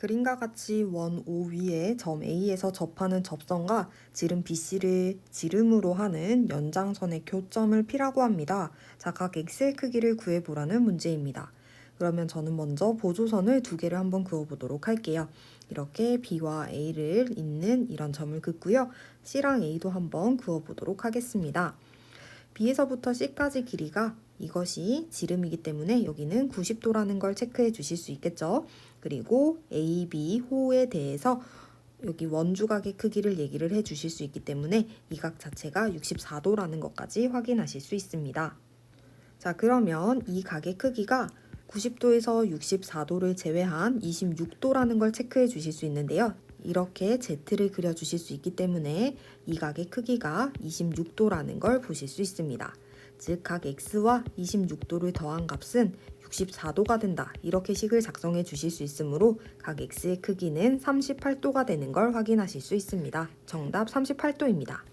그림과 같이 원 O 위에 점 A에서 접하는 접선과 지름 BC를 지름으로 하는 연장선의 교점을 P라고 합니다. 자, 각 X의 크기를 구해보라는 문제입니다. 그러면 저는 먼저 보조선을 두 개를 한번 그어보도록 할게요. 이렇게 B와 A를 잇는 이런 점을 긋고요. C랑 A도 한번 그어보도록 하겠습니다. B에서부터 C까지 길이가 이것이 지름이기 때문에 여기는 90도라는 걸 체크해 주실 수 있겠죠. 그리고 A, B 호에 대해서 여기 원주각의 크기를 얘기를 해 주실 수 있기 때문에 이 각 자체가 64도라는 것까지 확인하실 수 있습니다. 자, 그러면 이 각의 크기가 90도에서 64도를 제외한 26도라는 걸 체크해 주실 수 있는데요. 이렇게 Z를 그려 주실 수 있기 때문에 이 각의 크기가 26도라는 걸 보실 수 있습니다. 즉, 각 X와 26도를 더한 값은 64도가 된다. 이렇게 식을 작성해 주실 수 있으므로 각 X의 크기는 38도가 되는 걸 확인하실 수 있습니다. 정답 38도입니다.